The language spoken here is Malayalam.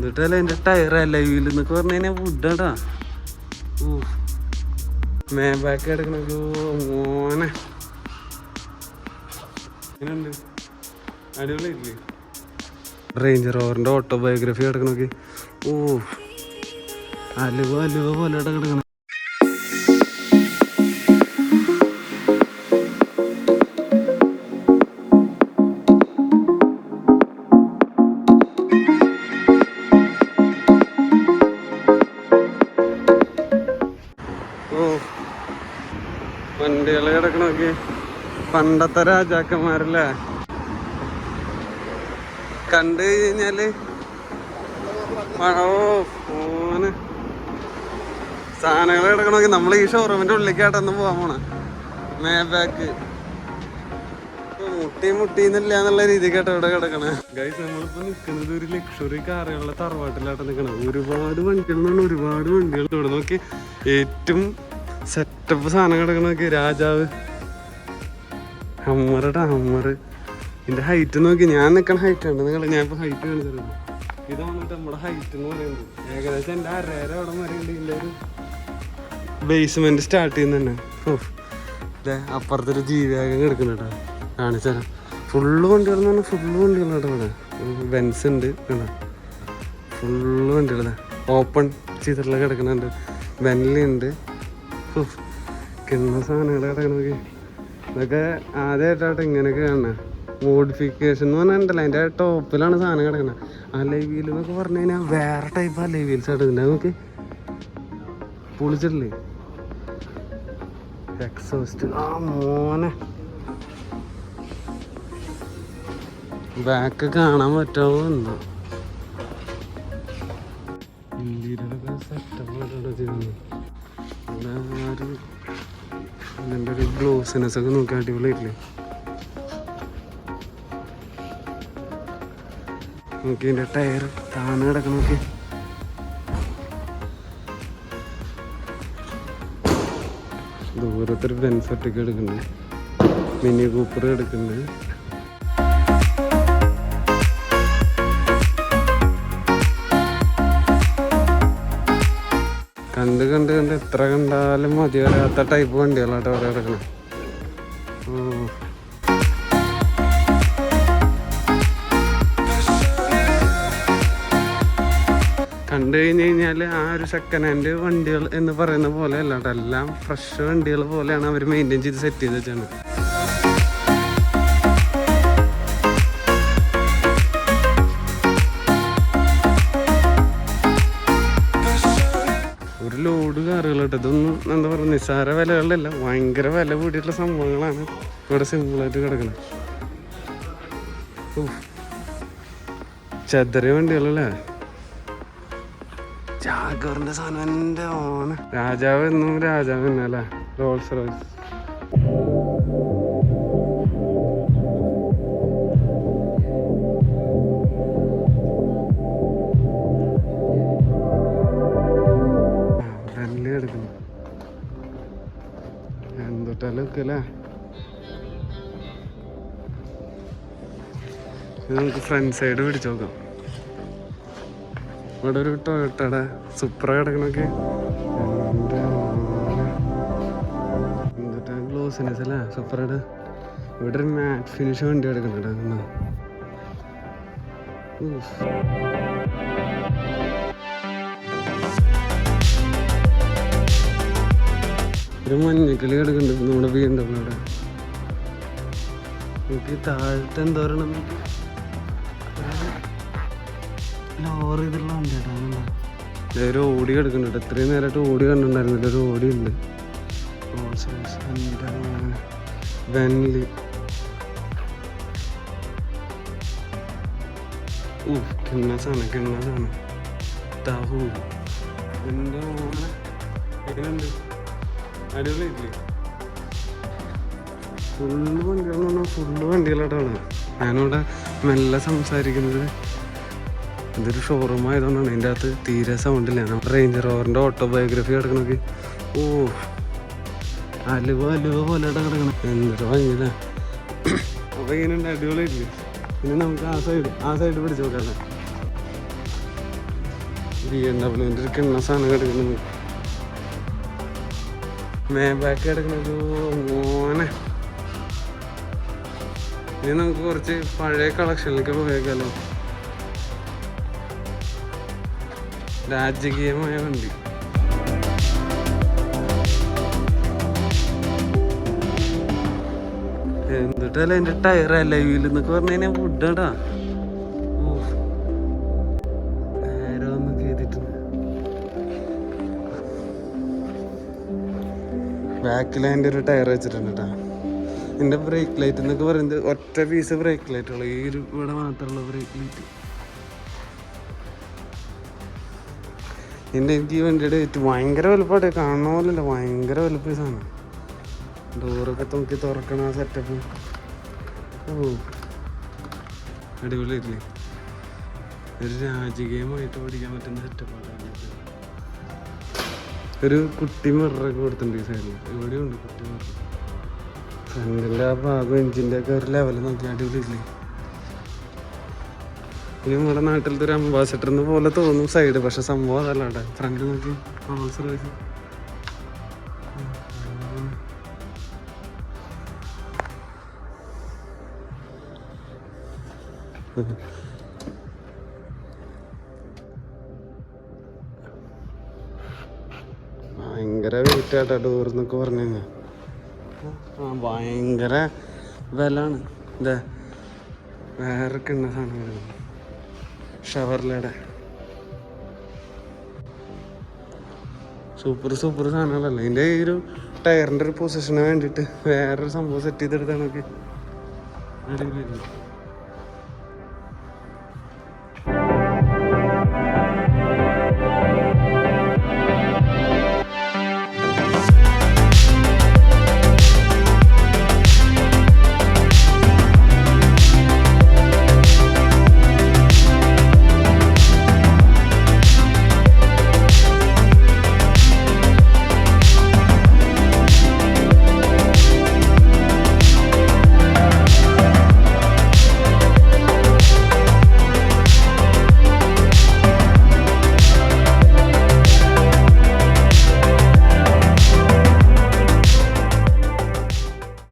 എന്നിട്ടല്ല എന്റെ ടയർ ലൈവിൽ എന്നൊക്കെ പറഞ്ഞു കഴിഞ്ഞാൽ ഫുഡാടാ മേ ബാക്ക് കിടക്കണോ മോനെ. എങ്ങനെയുണ്ട്? അടിപൊളിയില്ലേ റേഞ്ചർ ഓവറിന്റെ ഓട്ടോബയോഗ്രഫി കിടക്കണോക്കി ഓ അലുവ അലുവ പോലെ കിടക്കണം വണ്ടികൾ കിടക്കണോക്കി പണ്ടത്തെ രാജാക്കന്മാരല്ലേ? കണ്ടു കഴിഞ്ഞാൽ ഓ ഓന് സാധനങ്ങൾ കിടക്കണോക്കി നമ്മൾ ഈ ഷോറൂമിന്റെ ഉള്ളിലേക്കാട്ടൊന്നും പോവാൻ പോണ. മേ ബാക്ക് മുട്ടി മുട്ടിന്നില്ല എന്നുള്ള രീതി കേട്ടോ ഇവിടെ കിടക്കണേ. ഗൈസ് നമ്മളിപ്പോ നിൽക്കുന്നത് ഒരു ലക്ഷറി കാറുകളുടെ തറവാട്ടിലാട്ടോ നിൽക്കണം ഒരുപാട് വണ്ടികൾ ഒരുപാട് വണ്ടികൾ. ഇവിടെ നോക്കി. ഏറ്റവും സെറ്റപ്പ് സാധനം കിടക്കണ നോക്കി രാജാവ്. ഹമ്മറുടെ ഹമ്മർ ഇതിന്റെ ഹൈറ്റ് നോക്കി ഞാൻ നിൽക്കണ ഹൈറ്റ് നിങ്ങൾ ഞാൻ ഇപ്പൊ ഹൈറ്റ് കാണിച്ചത് ഇത് വന്നിട്ട് നമ്മുടെ ഹൈറ്റ് എന്ന് പറയുന്നത്. ഏകദേശം എന്റെ അരേര അവിടെ വരെയുണ്ട് ഇതിന്റെ ഒരു ബേസ്മെന്റ് സ്റ്റാർട്ട് ചെയ്യുന്ന തന്നെ. ഇതേ അപ്പുറത്തൊരു ജീവിയാകം കിടക്കുന്നുണ്ട് കാണിച്ചുതരാം ഫുള്ള് വണ്ടികൾ എന്ന് പറഞ്ഞാൽ ഫുള്ള് വണ്ടികൾ കേട്ടോ ഇവിടെ. ബെൻസ് ഉണ്ട് കേട്ടോ ഫുള്ള് വണ്ടികളാണ് ഓപ്പൺ ചെയ്തിട്ടുള്ള കിടക്കുന്നുണ്ട് ബെൻലി കിണ്ണ സാധനങ്ങൾ കിടക്കണമൊക്കെ ഇതൊക്കെ ആദ്യമായിട്ടാട്ടെ ഇങ്ങനെയൊക്കെ കാണുന്നത് മോഡിഫിക്കേഷൻ എന്ന് പറഞ്ഞാൽ അതിന്റെ ടോപ്പിലാണ് സാധനം കിടക്കുന്നത് അലൈ വീൽ എന്നൊക്കെ പറഞ്ഞു കഴിഞ്ഞാൽ വേറെ ടൈപ്പ് അലൈ വീൽസ് കിടക്കുന്നത് നമുക്ക് പൊളിച്ചിട്ടില്ലേ? എക്സോസ്റ്റ് ആ മോനെ. ബാക്ക് കാണാൻ പറ്റാവോ എന്തോ ഗ്ലോസിനെസ് ഒക്കെ നോക്കി അടിപൊളിയായിട്ടില്ലേ? നോക്കി ഇതിന്റെ ടയർ താന്ന് കിടക്കണം നോക്കി. ദൂരത്തൊരു ബെൻസ് ഒറ്റയ്ക്ക് എടുക്കുന്നുണ്ട് മിനി കൂപ്പർ എടുക്കുന്നുണ്ട് കണ്ട് കണ്ട് കണ്ട് എത്ര കണ്ടാലും മതി വരാത്ത ടൈപ്പ് വണ്ടികളാട്ടോ അവിടെ കിടക്കണം കണ്ടു കഴിഞ്ഞ് കഴിഞ്ഞാൽ ആ ഒരു സെക്കൻഡ് ഹാൻഡ് വണ്ടികൾ എന്ന് പറയുന്ന പോലെ അല്ല കേട്ടോ എല്ലാം ഫ്രഷ് വണ്ടികൾ പോലെയാണ് അവർ മെയിന്റെയിൻ ചെയ്ത് സെറ്റ് ചെയ്ത് വെച്ചാണ് ഒരു ലോഡ് കാറുകൾ കേട്ടോ ഇതൊന്നും നിസ്സാര വിലകളിലല്ല ഭയങ്കര വില കൂടിയിട്ടുള്ള സംഭവങ്ങളാണ് ഇവിടെ സിമ്പിളായിട്ട് കിടക്കുന്നത്. ചെതറിയ വണ്ടികളല്ലേ? ജാഗറിന്റെ സാധനം എന്റെ ഓണ് രാജാവ് എന്നും രാജാവ് തന്നെ അല്ലേ റോൾസ് റോയ്സ് എന്തൊട്ടാലും ഇത് നമുക്ക് ഫ്രണ്ട് സൈഡ് പിടിച്ചു നോക്കാം. ഇവിടെ ഒരു ടൊയോട്ടയുടെ സൂപ്പർ കിടക്കണൊക്കെ. എന്നിട്ട് ഗ്ലോസിനെസ് അല്ലേ സൂപ്പറുടെ ഇവിടെ ഒരു മാറ്റ് ഫിനിഷ് വണ്ടി കിടക്കുന്നുണ്ട് കണ്ടോ? ഒരു മഞ്ഞക്കിളി കിടക്കുന്നുണ്ട് നമ്മുടെ എം ഡബ്ല്യൂടെ നോക്കി താഴത്തെ എന്താ പറയണം ലോറി ഇതുള്ള വണ്ടിയാട്ടോ ഓടി കിടക്കുന്നുണ്ട്. ഇത്രയും നേരമായിട്ട് ഓടി കണ്ടിട്ടുണ്ടായിരുന്നില്ല. ഒരു ഓടി ഉണ്ട്. വെൻലി കിണ്ണ കിണ്ണസാണ് കിണ്ണ സാധനം. താഹു എന്താ എങ്ങനെയുണ്ട് ഫുള്ള് വണ്ടികളെന്ന് ഫുള്ള് വണ്ടികളായിട്ടാണ്. ഞാനിവിടെ മെല്ലെ സംസാരിക്കുന്നത് ഇതൊരു ഷോറൂം ആയതുകൊണ്ടാണ്. ഇതിന്റെ അകത്ത് തീരെ സൗണ്ടില്ല റേഞ്ചർ ഓവറിന്റെ ഓട്ടോബയോഗ്രഫി കിടക്കണൊക്കെ. ഓ അലുവ അലുവ പോലെ കിടക്കണം. എന്തൊരു ഭംഗിയില്ല? അപ്പോൾ ഇങ്ങനെ ഉണ്ട് അടിപൊളിയില്ലേ പിന്നെ നമുക്ക് ആ സൈഡ് ആ സൈഡ് പിടിച്ച് നോക്കാം. ബി എം ഡബ്ല്യുവിന്റെ ഒരു കിണ്ണ സാധനം കിടക്കുന്നത് മേ ബാക്ക് കിടക്കുന്നത് മോനെ. ഇനി നമുക്ക് കുറച്ച് പഴയ കളക്ഷനിലേക്ക് പോയേക്കാലോ. രാജകീയമായ വണ്ടി. എന്നിട്ടല്ല എന്റെ ടയർ ലൈവിൽ വീലെന്നൊക്കെ പറഞ്ഞു കഴിഞ്ഞാൽ ഫുഡാടാ ബാക്കിൽ അതിന്റെ ഒരു ടയർ വെച്ചിട്ടുണ്ട് കേട്ടോ എന്റെ ബ്രേക്ക് ലൈറ്റ് എന്നൊക്കെ പറയുന്നത് ഒറ്റ പീസ് ബ്രേക്ക് ലൈറ്റ് ഉള്ളു. ഈ ഒരു ഇവിടെ മാത്രമുള്ള ബ്രേക്ക് ലൈറ്റ് എന്റെ എനിക്ക് ഈ വണ്ടിയുടെ ഏറ്റവും ഭയങ്കര വലുപ്പമായിട്ട് കാണുന്ന പോലല്ല ഭയങ്കര വലുപ്പ സാധനം. ഡോറൊക്കെ തൂക്കി തുറക്കണ ആ സെറ്റപ്പ് ഓ. അടിപൊളിയായിട്ടില്ലേ ഒരു രാജകീയമായിട്ട് പഠിക്കാൻ പറ്റുന്ന സെറ്റപ്പാണ് ഒരു കുട്ടി മിററൊക്കെ കൊടുത്തിട്ടുണ്ട് ഈ സൈഡിൽ എവിടെയും ഉണ്ട് കുട്ടി ഫ്രണ്ടിന്റെ ആ ഭാഗം എഞ്ചിന്റെ ഒക്കെ ഒരു ലെവൽ നോക്കി അടിപൊളിയില്ലേ ഇനി നമ്മുടെ നാട്ടിലത്തെ ഒരു അംബാസഡർ പോലെ തോന്നും സൈഡ് പക്ഷെ സംഭവം അതല്ല ഫ്രണ്ട് നോക്കി റോൾസ് റോയ്സ് ഭയങ്കര ആട്ടാ ഡോർ എന്നൊക്കെ പറഞ്ഞു ഭയങ്കര വിലാണ് ഇതേ വേറെ കിണ്ണ സാധനം ഷവർലയുടെ. Super super സാധനങ്ങളല്ലേ? ഇതിന്റെ ഈ ഒരു ടയറിന്റെ ഒരു പൊസിഷന് വേണ്ടിയിട്ട് വേറൊരു സംഭവം സെറ്റ് ചെയ്തെടുത്താണൊക്കെ അടിപൊളിയായിരുന്നു